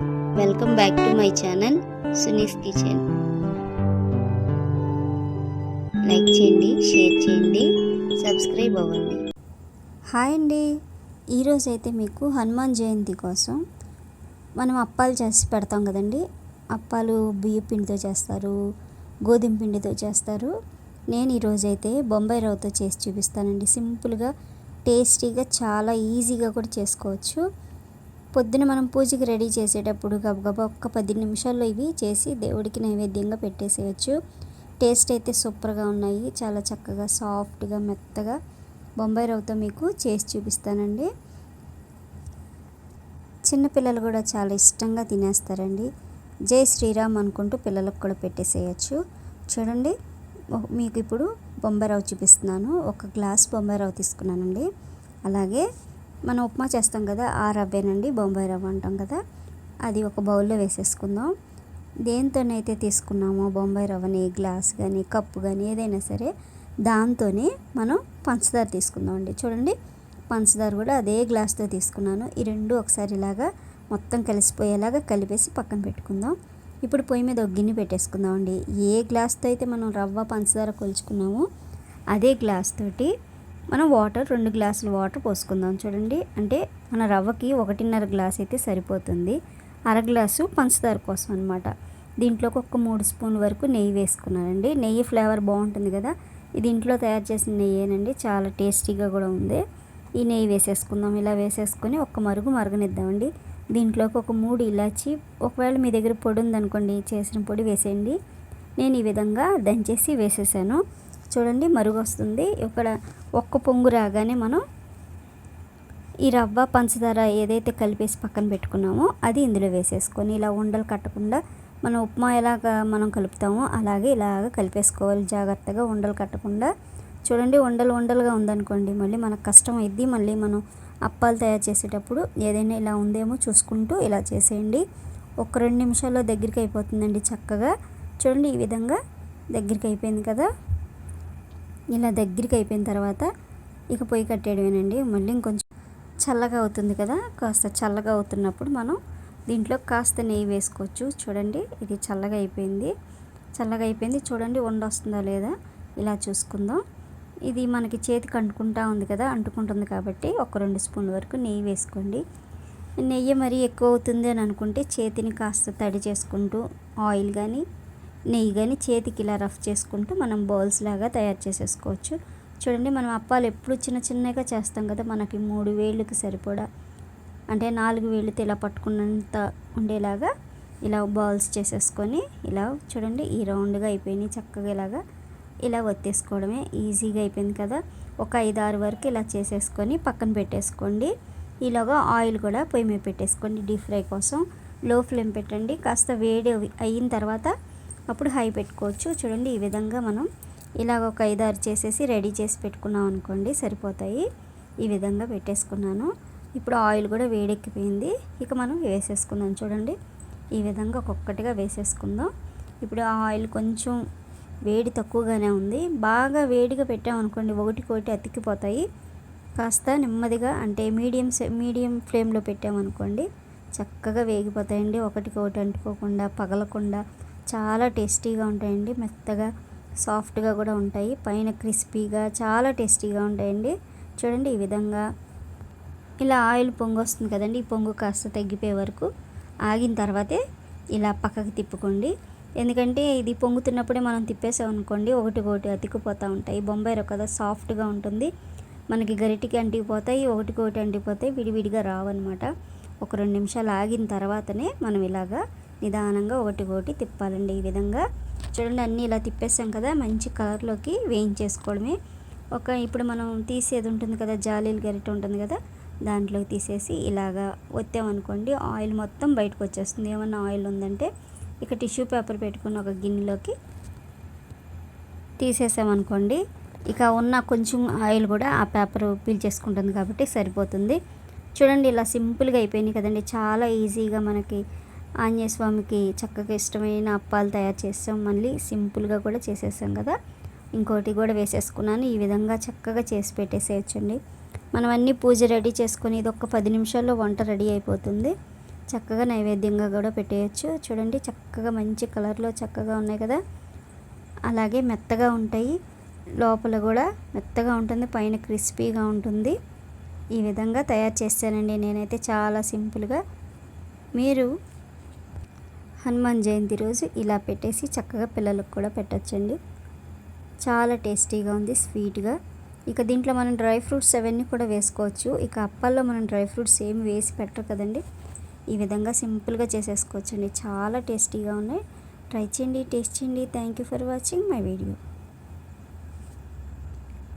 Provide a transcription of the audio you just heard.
Welcome back to my channel Suni's kitchen like చేయండి share చేయండి subscribe అవ్వండి. Hi అండి. ఈరోజు అయితే మీకు హనుమాన్ జయంతి కోసం మనం అప్పాలు చేసి పెడతాం కదండి. అప్పాలు బియ్య పిండితో చేస్తారు గోధుమ పిండితో చేస్తారు. నేను ఈరోజు అయితే బొంబాయి రవ్వతో చేసి చూపిస్తానండి. సింపుల్గా టేస్టీగా చాలా ఈజీగా కూడా చేసుకోవచ్చు. పొద్దున మనం పూజకి రెడీ చేసేటప్పుడు గబగబా ఒక్క పది నిమిషాల్లో ఇవి చేసి దేవుడికి నైవేద్యంగా పెట్టేసేయచ్చు. టేస్ట్ అయితే సూపర్గా ఉన్నాయి. చాలా చక్కగా సాఫ్ట్గా మెత్తగా బొంబాయి రవ్వతో మీకు చేసి చూపిస్తానండి. చిన్నపిల్లలు కూడా చాలా ఇష్టంగా తినేస్తారండి. జై శ్రీరామ్ అనుకుంటూ పిల్లలకు కూడా పెట్టేసేయచ్చు. చూడండి మీకు ఇప్పుడు బొంబాయి రవ్వ చూపిస్తున్నాను. ఒక గ్లాస్ బొంబాయి రవ్వ తీసుకున్నానండి. అలాగే మనం ఉప్మా చేస్తాం కదా ఆ రవ్వేనండి బొంబాయి రవ్వ అంటాం కదా అది ఒక బౌల్లో వేసేసుకుందాం. దేంతోనైతే తీసుకున్నామో బొంబాయి రవ్వని గ్లాస్ కానీ కప్పు కానీ ఏదైనా సరే దాంతోనే మనం పంచదార తీసుకుందాం అండి చూడండి పంచదార కూడా అదే గ్లాస్తో తీసుకున్నాను. ఈ రెండు ఒకసారి ఇలాగా మొత్తం కలిసిపోయేలాగా కలిపేసి పక్కన పెట్టుకుందాం. ఇప్పుడు పొయ్యి మీద ఒక గిన్నె పెట్టేసుకుందాం అండి ఏ గ్లాస్తో అయితే మనం రవ్వ పంచదార కొలుచుకున్నామో అదే గ్లాస్ తోటి మనం వాటర్ రెండు గ్లాసులు వాటర్ పోసుకుందాం చూడండి. అంటే మన రవ్వకి ఒకటిన్నర గ్లాస్ అయితే సరిపోతుంది. అర గ్లాసు పంచదార కోసం అనమాట దీంట్లోకి ఒక మూడు స్పూన్ వరకు నెయ్యి వేసుకున్నానండి. నెయ్యి ఫ్లేవర్ బాగుంటుంది కదా. ఇది ఇంట్లో తయారు చేసిన నెయ్యేనండి. చాలా టేస్టీగా కూడా ఉంది. ఈ నెయ్యి వేసేసుకుందాం. ఇలా వేసేసుకొని ఒక్క మరుగు మరగనిద్దామండి. దీంట్లోకి ఒక మూడు ఇలాచి ఒకవేళ మీ దగ్గర పొడి ఉందనుకోండి చేసిన పొడి వేసేయండి. నేను ఈ విధంగా దంచేసి వేసేసాను. చూడండి మరుగు వస్తుంది. ఇక్కడ ఒక్క పొంగు రాగానే మనం ఈ రవ్వ పంచదార ఏదైతే కలిపేసి పక్కన పెట్టుకున్నామో అది ఇందులో వేసేసుకొని ఇలా ఉండలు కట్టకుండా మనం ఉప్మా ఎలాగ మనం కలుపుతామో అలాగే ఇలాగ కలిపేసుకోవాలి. జాగ్రత్తగా ఉండలు కట్టకుండా. చూడండి ఉండలు ఉండలుగా ఉందనుకోండి మళ్ళీ మనకు కష్టం అయింది మళ్ళీ మనం అప్పాలు తయారు చేసేటప్పుడు ఏదైనా ఇలా ఉందేమో చూసుకుంటూ ఇలా చేసేయండి. ఒక రెండు నిమిషాల్లో దగ్గరికి అయిపోతుందండి చక్కగా. చూడండి ఈ విధంగా దగ్గరికి అయిపోయింది కదా. ఇలా దగ్గరికి అయిపోయిన తర్వాత ఇక పొయ్యి కట్టేయడమేనండి. మళ్ళీ ఇంకొంచెం చల్లగా అవుతుంది కదా కాస్త చల్లగా అవుతున్నప్పుడు మనం దీంట్లో కాస్త నెయ్యి వేసుకోవచ్చు. చూడండి ఇది చల్లగా అయిపోయింది. చల్లగా అయిపోయింది. చూడండి వండ వస్తుందా లేదా? ఇలా చూసుకుందాం. ఇది మనకి చేతికి అంటుకుంటా ఉంది కదా అంటుకుంటుంది కాబట్టి ఒక రెండు స్పూన్ల వరకు నెయ్యి వేసుకోండి. నెయ్యి మరీ ఎక్కువ అవుతుంది అని అనుకుంటే చేతిని కాస్త తడి చేసుకుంటూ ఆయిల్ కానీ నెయ్యి కానీ చేతికి ఇలా రఫ్ చేసుకుంటూ మనం బౌల్స్ లాగా తయారు చేసేసుకోవచ్చు. చూడండి మనం అప్పాలు ఎప్పుడు చిన్న చిన్నగా చేస్తాం కదా మనకి మూడు వేళ్ళకి సరిపడా అంటే నాలుగు వేళ్ళతో ఇలా పట్టుకున్నంత ఉండేలాగా ఇలా బౌల్స్ చేసేసుకొని ఇలా చూడండి ఈ రౌండ్గా అయిపోయినాయి చక్కగా ఇలాగా ఇలా ఒత్తేసుకోవడమే ఈజీగా అయిపోయింది కదా. ఒక ఐదు ఆరు వరకు ఇలా చేసేసుకొని పక్కన పెట్టేసుకోండి. ఇలాగా ఆయిల్ కూడా పొయ్యి మీద పెట్టేసుకోండి డీప్ ఫ్రై కోసం. లో ఫ్లేమ్ పెట్టండి కాస్త వేడి అయిన తర్వాత అప్పుడు హై పెట్టుకోవచ్చు. చూడండి ఈ విధంగా మనం ఇలాగ ఒక ఐదు ఆరు చేసేసి రెడీ చేసి పెట్టుకున్నాం అనుకోండి సరిపోతాయి. ఈ విధంగా పెట్టేసుకున్నాను. ఇప్పుడు ఆయిల్ కూడా వేడెక్కిపోయింది. ఇక మనం వేసేసుకుందాం చూడండి. ఈ విధంగా ఒక్కొక్కటిగా వేసేసుకుందాం. ఇప్పుడు ఆ ఆయిల్ కొంచెం వేడి తక్కువగానే ఉంది. బాగా వేడిగా పెట్టామనుకోండి ఒకటికొకటి అతికిపోతాయి. కాస్త నెమ్మదిగా అంటే మీడియం మీడియం ఫ్లేమ్లో పెట్టామనుకోండి చక్కగా వేగిపోతాయండి. ఒకటికొకటి అంటుకోకుండా పగలకుండా చాలా టేస్టీగా ఉంటాయండి. మెత్తగా సాఫ్ట్గా కూడా ఉంటాయి. పైన క్రిస్పీగా చాలా టేస్టీగా ఉంటాయండి. చూడండి ఈ విధంగా. ఇలా ఆయిల్ పొంగు వస్తుంది కదండి. ఈ పొంగు కాస్త తగ్గిపోయే వరకు ఆగిన తర్వాతే ఇలా పక్కకి తిప్పుకోండి. ఎందుకంటే ఇది పొంగుతున్నప్పుడే మనం తిప్పేసాం అనుకోండి ఒకటి ఒకటి అతికిపోతూ ఉంటాయి. బొంబాయి రవ్వ కదా సాఫ్ట్గా ఉంటుంది. మనకి గరిటికి అంటికిపోతాయి ఒకటికొకటి అంటిపోతాయి విడివిడిగా రావన్నమాట. ఒక రెండు నిమిషాలు ఆగిన తర్వాతనే మనం ఇలాగా నిదానంగా ఒకటి ఒకటి తిప్పాలండి ఈ విధంగా. చూడండి అన్నీ ఇలా తిప్పేసాం కదా మంచి కలర్లోకి వేయించేసుకోవడమే. ఒక ఇప్పుడు మనం తీసేది ఉంటుంది కదా జాలీలు గరిట ఉంటుంది కదా దాంట్లోకి తీసేసి ఇలాగా ఒత్తామనుకోండి ఆయిల్ మొత్తం బయటకు వచ్చేస్తుంది. ఏమన్నా ఆయిల్ ఉందంటే ఇక టిష్యూ పేపర్ పెట్టుకుని ఒక గిన్నెలోకి తీసేసామనుకోండి ఇక ఉన్న కొంచెం ఆయిల్ కూడా ఆ పేపర్ పీల్చేసుకుంటుంది కాబట్టి సరిపోతుంది. చూడండి ఇలా సింపుల్గా అయిపోయినాయి కదండి చాలా ఈజీగా మనకి ఆంజనేయ స్వామికి చక్కగా ఇష్టమైన అప్పాలు తయారు చేస్తాం. మళ్ళీ సింపుల్గా కూడా చేసేసాం కదా. ఇంకోటి కూడా వేసేసుకున్నాను. ఈ విధంగా చక్కగా చేసి పెట్టేసేయచ్చండి. మనం అన్నీ పూజ రెడీ చేసుకొని ఇది ఒక పది నిమిషాల్లో వంట రెడీ అయిపోతుంది. చక్కగా నైవేద్యంగా కూడా పెట్టేయచ్చు. చూడండి చక్కగా మంచి కలర్లో చక్కగా ఉన్నాయి కదా. అలాగే మెత్తగా ఉంటాయి. లోపల కూడా మెత్తగా ఉంటుంది పైన క్రిస్పీగా ఉంటుంది. ఈ విధంగా తయారు చేస్తానండి నేనైతే చాలా సింపుల్గా. మీరు హనుమాన్ జయంతి రోజు ఇలా పెట్టేసి చక్కగా పిల్లలకు కూడా పెట్టచ్చండి. చాలా టేస్టీగా ఉంది స్వీట్గా. ఇక దీంట్లో మనం డ్రై ఫ్రూట్స్ అవన్నీ కూడా వేసుకోవచ్చు. ఇక అప్పాల్లో మనం డ్రై ఫ్రూట్స్ ఏమి వేసి పెట్టరు కదండి. ఈ విధంగా సింపుల్గా చేసేసుకోవచ్చండి. చాలా టేస్టీగా ఉన్నాయి. ట్రై చేయండి టేస్ట్ చేయండి. Thank you for watching my video